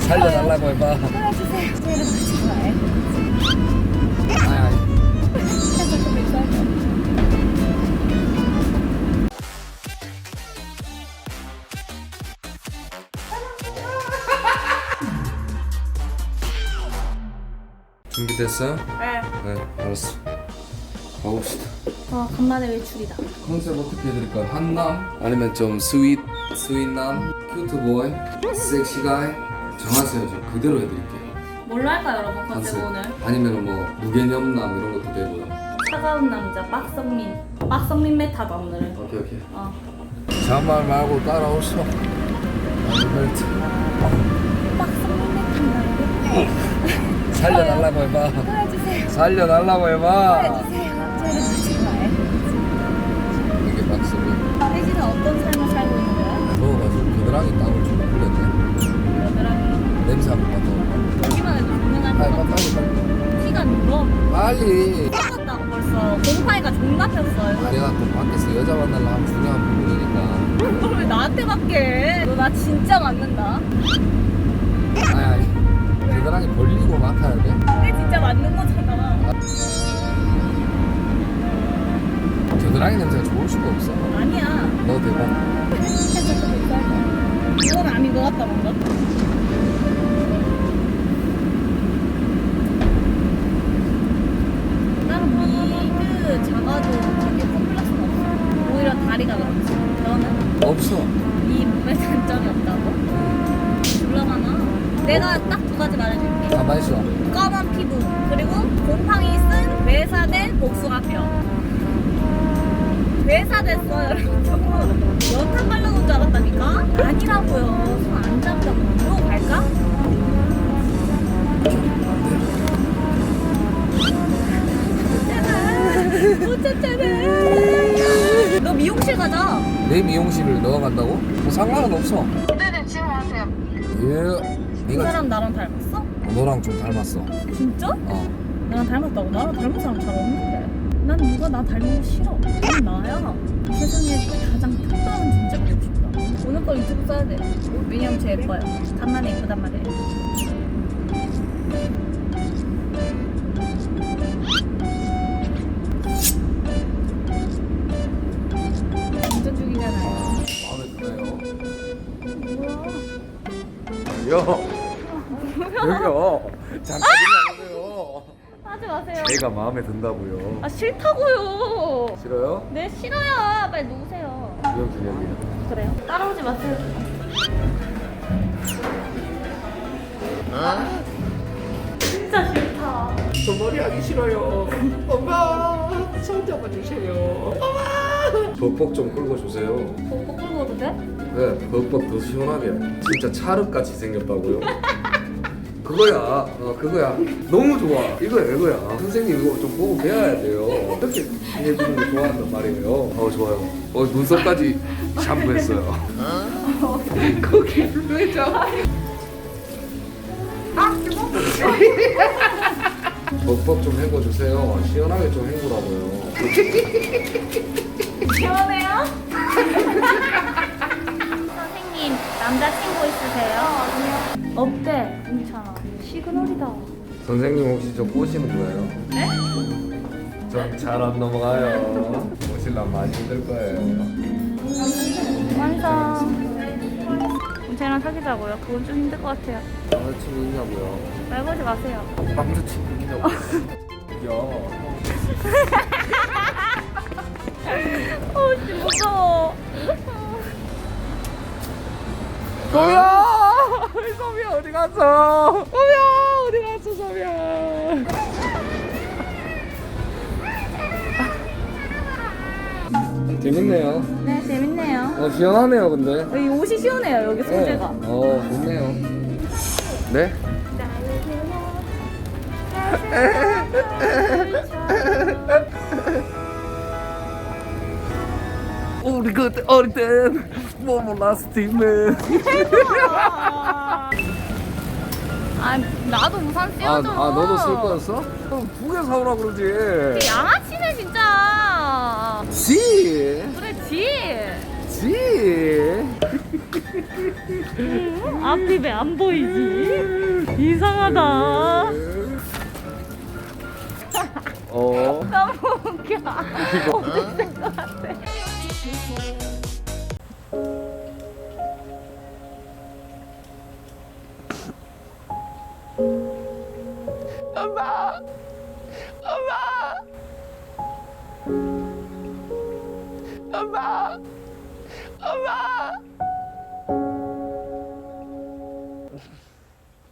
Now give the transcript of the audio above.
살려달라고 해봐. 아. 준비됐어요? 네. 네, 알았어. 가봅시다. 와, 간만에 외출이다. 컨셉 어떻게 해드릴까요? 한남? 아니면 좀 스윗, 스윗남? 큐트보이? 섹시가이? 정하세요. 저 그대로 해드릴게요. 뭘로 할까요, 여러분? 컨셉 오늘? 아니면 뭐 무개념남 이런 것도 되고요. 차가운 남자, 빡성민. 빡성민 메타다, 오늘은. 오케이 오케이. 어. 잔말 말고 따라오시오. 안전벨트. 빡성민 메타인가요? 살려달라고 해봐. 살려달라고 해봐. 겨드랑이 땀을 좀 흘렸네. 여드랑이. 냄새 한번 맡아볼까? 보기만 해도 분명할 것 빨리 같아. 빨리 빨리. 피가 눌러. 빨리. 썩었다고 벌써. 곰팡이가 존나 폈어요. 내가 또 밖에서 여자 만나려 하면 중요한 부분이니까. 그걸 왜 나한테 맡게? 너나 진짜 맞는다. 아니 아니. 겨드랑이 벌리고 맡아야 돼. 그게 진짜 맞는 거잖아. 겨드랑이 냄새가 좋을 수가 없어. 아니야. 너 대박. 좀. 이건 아닌 것 같다 뭔가. 나는 미드 작아도 저게 컴플렉스는 없어. 오히려 다리가 그렇지. 너는 없어. 이 몸에 단점이 없다고? 올라가나? 내가 딱 두 가지 말해줄게. 가만 있어. 검은 피부 그리고 곰팡이 쓴 외사된 복숭아뼈. 외사됐어 여러분. 참고로 연탄 발라놓은 줄 알았다니까? 아니라고요. 손 안 잡다고. 이러고 갈까? 못 찾잖아. 너 미용실 가자. 내 미용실을 너가 간다고? 뭐 상관은 없어. 네네 지금 하세요. 예. 이 네가 사람 나랑 닮았어? 너랑 좀 닮았어. 진짜? 어. 나랑 닮았다고? 나랑 닮은 사람 잘 없는데. 난 누가 나 닮는 거 싫어. 난 나야. 세상에 가장 특별한 존재가 되고 싶다. 오늘 걸 유튜브 써야 돼. 왜냐면 쟤 예뻐요. 간만에 예쁘단 말이에요. 여기요. 잠깐 일어나세요. 하지 마세요. 내가 마음에 든다고요. 아 싫다고요. 싫어요? 네 싫어요. 빨리 누우세요. 유영준 여기. 그래요? 따라오지 마세요. 진짜 싫다. 저 머리 하기 싫어요. 엄마, 손 잡아주세요. 엄마. 버벅 좀 끌고 주세요. 뽀뽀 끌고 오도 돼? 네, 버벅 더 시원하게. 진짜 찰흙같이 생겼다고요? 그거야, 어, 그거야. 너무 좋아. 이거야, 이거야. 선생님 이거 좀 보고 배워야 돼요. 어떻게 해주는 거 좋아한단 말이에요. 어, 좋아요. 어, 눈썹까지 샴푸했어요. 거기 왜죠? 버벅 좀 헹궈주세요. 시원하게 좀 헹구라고요. 시원해요? 선생님 남자친구 있으세요? 시그널이다. 선생님 혹시 저 꼬시는 거예요? 네? 전잘안 넘어가요. 꼬실라면 많이 힘들 거예요. 완성. 쟤랑 사귀자고요. 그건 좀 힘들 것 같아요. 남자친구 있냐고요? 말 걸지 마세요. 남자친구 있냐고요? 야, 어, 씨 무서워. 소미 야! 소미야 어디 갔어? 소미야 어디 갔어 소미야? 재밌네요. 네, 재밌네요. 어 시원하네요 근데. 여기 옷이 시원해요. 여기 소재가. 어, 어 좋네요. 네? 우리 그때 어릴 땐뭐 몰랐으면 아, 나도 우산 아, 씌워줘. 아 너도 쓸 거였어? 그럼 두 개 사오라 그러지 양아치네 진짜. 지 그래 지. 지 앞이 왜 안 보이지? 이상하다. 어. 너무 웃겨. 어땠을 것 같아. 엄마! 엄마! 엄마! 엄마!